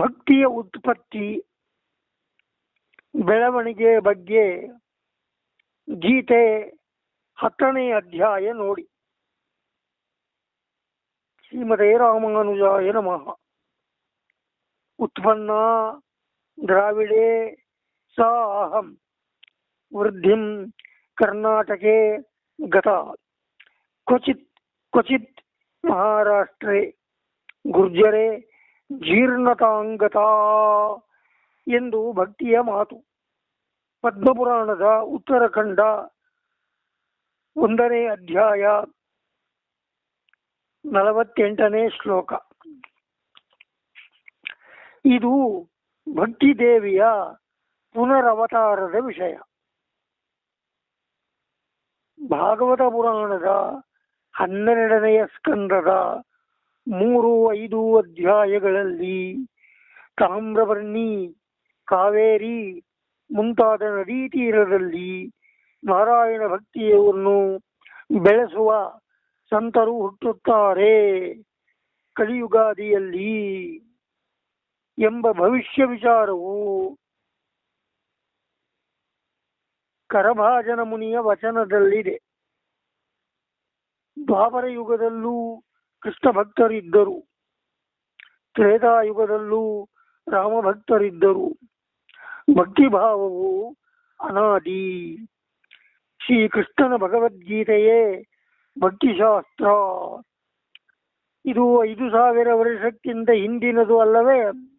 ಭಕ್ತಿಯ ಉತ್ಪತ್ತಿ ಬೆಳವಣಿಗೆ ಬಗ್ಗೆ ಗೀತೆ ಹತ್ತನೇ ಅಧ್ಯಾಯ ನೋಡಿ ಶ್ರೀಮದೇ ರಾಮಾನುಜಾಯ ನಮಃ ಉತ್ಪನ್ನ ದ್ರಾವಿಡೆ ಸಾ ಅಹಂ ವೃದ್ಧಿಂ ಕರ್ನಾಟಕೆ ಗತ ಕ್ವಚಿತ್ ಕ್ವಚಿತ್ ಮಹಾರಾಷ್ಟ್ರೆ ಗುರ್ಜರೆ ಜೀರ್ಣತಾಂಗತ ಎಂದು ಭಕ್ತಿಯ ಮಾತು ಪದ್ಮಪುರಾಣದ ಉತ್ತರಖಂಡ ಒಂದನೇ ಅಧ್ಯಾಯ ನಲವತ್ತೆಂಟನೇ ಶ್ಲೋಕ ಇದು ಭಕ್ತಿ ದೇವಿಯ ಪುನರವತಾರದ ವಿಷಯ ಭಾಗವತ ಪುರಾಣದ ಹನ್ನೆರಡನೆಯ ಸ್ಕಂದದ ಮೂರು ಐದು ಅಧ್ಯಾಯಗಳಲ್ಲಿ ತಾಮ್ರವರ್ಣಿ, ಕಾವೇರಿ ಮುಂತಾದ ನದಿ ತೀರದಲ್ಲಿ ನಾರಾಯಣ ಭಕ್ತಿಯನ್ನು ಬೆಳೆಸುವ ಸಂತರು ಹುಟ್ಟುತ್ತಾರೆ. ಕಲಿಯುಗಾದಿಯಲ್ಲಿ ಎಂಬ ಭವಿಷ್ಯ ವಿಚಾರವು ಕರಭಾಜನ ಮುನಿಯ ವಚನದಲ್ಲಿದೆ. ದ್ವಾಪರ ಯುಗದಲ್ಲೂ ಕೃಷ್ಣ ಭಕ್ತರಿದ್ದರು. ತ್ರೇತಾಯುಗದಲ್ಲೂ ರಾಮ ಭಕ್ತರಿದ್ದರು. ಭಕ್ತಿಭಾವವು ಅನಾದಿ. ಶ್ರೀ ಕೃಷ್ಣನ ಭಗವದ್ಗೀತೆಯೇ ಭಕ್ತಿಶಾಸ್ತ್ರ. ಇದು ಐದು ಸಾವಿರ ವರ್ಷಕ್ಕಿಂತ ಹಿಂದಿನದು ಅಲ್ಲವೇ?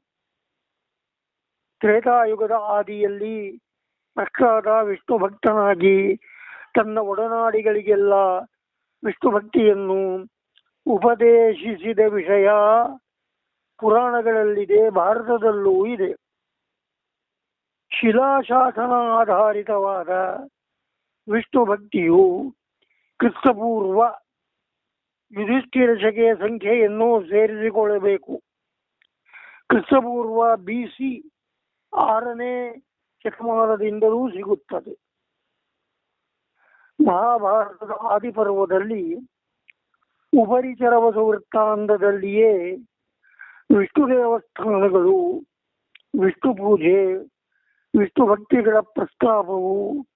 ತ್ರೇತಾಯುಗದ ಆದಿಯಲ್ಲಿ ಪ್ರಖ್ಯಾತ ವಿಷ್ಣು ಭಕ್ತನಾಗಿ ತನ್ನ ಒಡನಾಡಿಗಳಿಗೆಲ್ಲ ವಿಷ್ಣು ಭಕ್ತಿಯನ್ನು ಉಪದೇಶಿಸಿದ ವಿಷಯ ಪುರಾಣಗಳಲ್ಲಿದೆ, ಭಾರತದಲ್ಲೂ ಇದೆ. ಶಿಲಾಶಾಸನ ಆಧಾರಿತವಾದ ವಿಷ್ಣು ಭಕ್ತಿಯು ಕ್ರಿಸ್ತಪೂರ್ವ ಯುಧಿಷ್ಠಿರ ಶಕೆಯ ಸಂಖ್ಯೆಯನ್ನು ಸೇರಿಸಿಕೊಳ್ಳಬೇಕು. ಕ್ರಿಸ್ತಪೂರ್ವ ಬಿ ಸಿ ಆರನೇ ಶತಮಾನದಿಂದಲೂ ಸಿಗುತ್ತದೆ. ಮಹಾಭಾರತದ ಆದಿಪರ್ವದಲ್ಲಿ ಉಪರಿಚರವಸ ವೃತ್ತಾಂತದಲ್ಲಿಯೇ ವಿಷ್ಣು ದೇವಸ್ಥಾನಗಳು ವಿಷ್ಣು ಪೂಜೆ ವಿಷ್ಣು ಭಕ್ತಿಗಳ ಪ್ರಸ್ತಾಪವು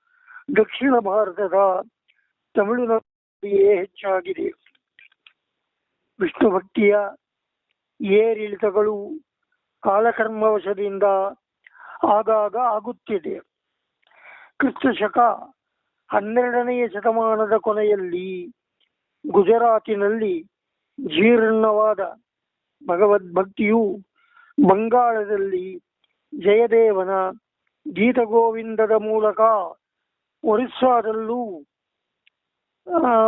ದಕ್ಷಿಣ ಭಾರತದ ತಮಿಳುನಾಡಿಯೇ ಹೆಚ್ಚಾಗಿದೆ. ವಿಷ್ಣು ಭಕ್ತಿಯ ಏರಿಳಿತಗಳು ಕಾಲಕರ್ಮವಶದಿಂದ ಆಗಾಗ ಆಗುತ್ತಿದೆ. ಕ್ರಿಸ್ತ ಶಕ ಹನ್ನೆರಡನೆಯ ಶತಮಾನದ ಕೊನೆಯಲ್ಲಿ ಗುಜರಾತಿನಲ್ಲಿ ಜೀರ್ಣವಾದ ಭಗವದ್ಭಕ್ತಿಯು ಬಂಗಾಳದಲ್ಲಿ ಜಯದೇವನ ಗೀತಗೋವಿಂದದ ಮೂಲಕ ಒರಿಸ್ಸಾದಲ್ಲೂ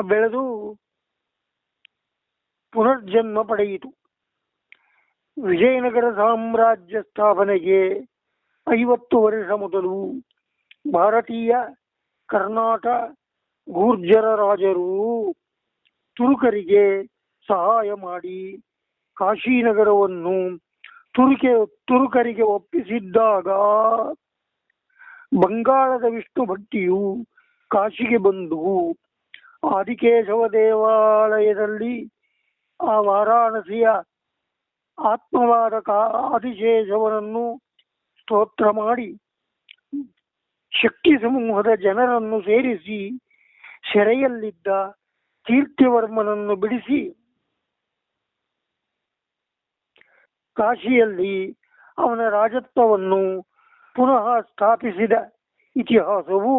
ಬೆಳೆದು ಪುನರ್ಜನ್ಮ ಪಡೆಯಿತು. ವಿಜಯನಗರ ಸಾಮ್ರಾಜ್ಯ ಸ್ಥಾಪನೆಗೆ ಐವತ್ತು ವರ್ಷ ಮೊದಲು ಭಾರತೀಯ ಕರ್ನಾಟಕ ಗೂರ್ಜರ ರಾಜರು ತುರುಕರಿಗೆ ಸಹಾಯ ಮಾಡಿ ಕಾಶಿನಗರವನ್ನು ತುರುಕೆ, ತುರುಕರಿಗೆ ಒಪ್ಪಿಸಿದ್ದಾಗ ಬಂಗಾಳದ ವಿಷ್ಣು ಭಟ್ಟಿಯು ಕಾಶಿಗೆ ಬಂದು ಆದಿಕೇಶವ ದೇವಾಲಯದಲ್ಲಿ ಆ ವಾರಾಣಸಿಯ ಆತ್ಮವಾದ ಕಾ- ಆದಿಶೇಷವನನ್ನು ಸ್ತೋತ್ರ ಮಾಡಿ ಶಕ್ತಿ ಸಮೂಹದ ಜನರನ್ನು ಸೇರಿಸಿ ಸೆರೆಯಲ್ಲಿದ್ದ ಕೀರ್ತಿವರ್ಮನನ್ನು ಬಿಡಿಸಿ ಕಾಶಿಯಲ್ಲಿ ಅವನ ರಾಜತ್ವವನ್ನು ಪುನಃ ಸ್ಥಾಪಿಸಿದ ಇತಿಹಾಸವು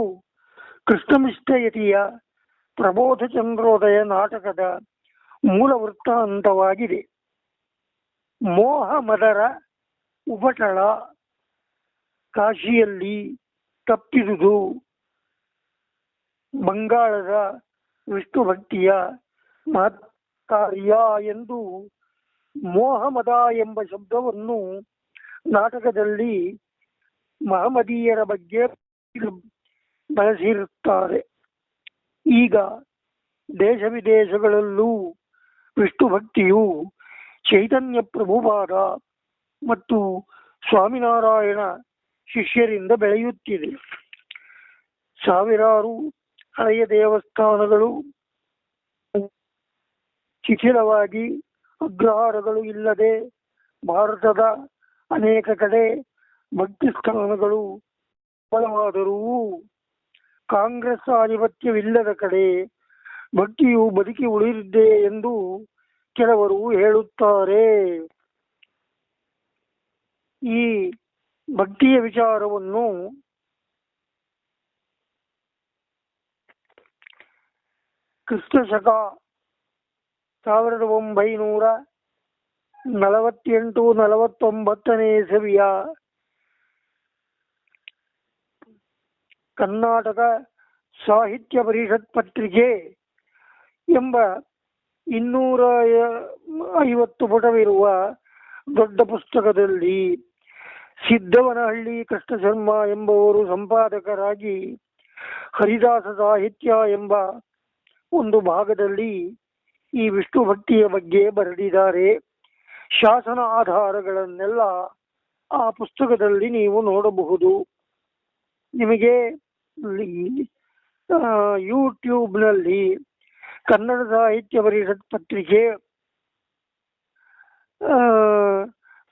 ಕೃಷ್ಣಮಿಷ್ಟಯತಿಯ ಪ್ರಬೋಧ ಚಂದ್ರೋದಯ ನಾಟಕದ ಮೂಲ ವೃತ್ತಾಂತವಾಗಿದೆ. ಮೋಹ ಮದರ ಉಪಟಳ ಕಾಶಿಯಲ್ಲಿ ತಪ್ಪಿದುದು ಬಂಗಾಳದ ವಿಷ್ಣು ಭಕ್ತಿಯ ಮಹತ್ತಾರ್ಯ ಎಂದು ಮೋಹಮದ ಎಂಬ ಶಬ್ದವನ್ನು ನಾಟಕದಲ್ಲಿ ಮಹಮದೀಯರ ಬಗ್ಗೆ ಬಳಸಿರುತ್ತಾರೆ. ಈಗ ದೇಶ ವಿದೇಶಗಳಲ್ಲೂ ವಿಷ್ಣು ಭಕ್ತಿಯು ಚೈತನ್ಯ ಪ್ರಭುಪಾದ ಮತ್ತು ಸ್ವಾಮಿನಾರಾಯಣ ಶಿಷ್ಯರಿಂದ ಬೆಳೆಯುತ್ತಿದೆ. ಸಾವಿರಾರು ಹಳೆಯ ದೇವಸ್ಥಾನಗಳು ಶಿಥಿಲವಾಗಿ ಅಗ್ರಹಾರಗಳು ಇಲ್ಲದೆ ಭಾರತದ ಅನೇಕ ಕಡೆ ಭಕ್ತಿ ಸ್ಥಾನಗಳು ಬಲವಾದರೂ ಕಾಂಗ್ರೆಸ್ ಆಧಿಪತ್ಯವಿಲ್ಲದ ಕಡೆ ಭಕ್ತಿಯು ಬದುಕಿ ಉಳಿದಿದೆ ಎಂದು ಕೆಲವರು ಹೇಳುತ್ತಾರೆ. ಈ ಭಕ್ತಿಯ ವಿಚಾರವನ್ನು ಕ್ರಿಸ್ತ ಶಕ ಸಾವಿರದ ಒಂಬೈನೂರ ನಲವತ್ತೆಂಟು ನಲವತ್ತೊಂಬತ್ತನೇ ಇಸವಿಯ ಕರ್ನಾಟಕ ಸಾಹಿತ್ಯ ಪರಿಷತ್ ಪತ್ರಿಕೆ ಎಂಬ ಇನ್ನೂರ ಐವತ್ತು ಪುಟವಿರುವ ದೊಡ್ಡ ಪುಸ್ತಕದಲ್ಲಿ ಸಿದ್ದವನಹಳ್ಳಿ ಕೃಷ್ಣ ಶರ್ಮ ಎಂಬುವರು ಸಂಪಾದಕರಾಗಿ ಹರಿದಾಸ ಸಾಹಿತ್ಯ ಎಂಬ ಒಂದು ಭಾಗದಲ್ಲಿ ಈ ವಿಷ್ಣು ಭಕ್ತಿಯ ಬಗ್ಗೆ ಬರೆದಿದ್ದಾರೆ. ಶಾಸನ ಆಧಾರಗಳನ್ನೆಲ್ಲ ಆ ಪುಸ್ತಕದಲ್ಲಿ ನೀವು ನೋಡಬಹುದು. ನಿಮಗೆ ಯೂಟ್ಯೂಬ್ನಲ್ಲಿ ಕನ್ನಡ ಸಾಹಿತ್ಯ ಪರಿಷತ್ ಪತ್ರಿಕೆ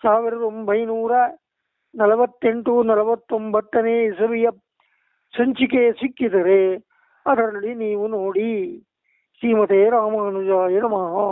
ಸಾವಿರದ ಒಂಬೈನೂರ ನಲವತ್ತೆಂಟು ನಲವತ್ತೊಂಬತ್ತನೇ ಇಸವಿಯ ಸಂಚಿಕೆ ಸಿಕ್ಕಿದರೆ அருளி நீவு நோடி. ஸ்ரீமதே ராமானுஜாய நமகா